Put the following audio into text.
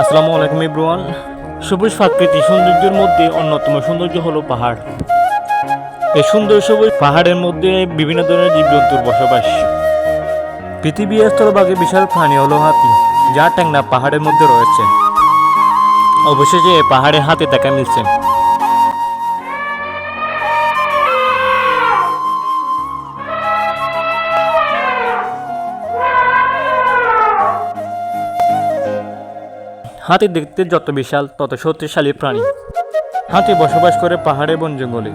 আসসালামু আলাইকুম ইব্রুয়ান সবুজ প্রাকৃতিক সৌন্দর্যের মধ্যে অন্যতম সৌন্দর্য হলো পাহাড়। এই সুন্দর সবুজ পাহাড়ের মধ্যে বিভিন্ন ধরনের জীবজন্তুর বসবাস। পৃথিবীর স্থলভাগে বিশাল প্রাণী হলো হাতি, যা ট্যাংনা পাহাড়ের মধ্যে রয়েছে। অবশেষে পাহাড়ে হাতে দেখা মিলছে। হাতি দেখতে যত বিশাল তত শক্তিশালী প্রাণী। হাতি বসবাস করে পাহাড়ে বন জঙ্গলে।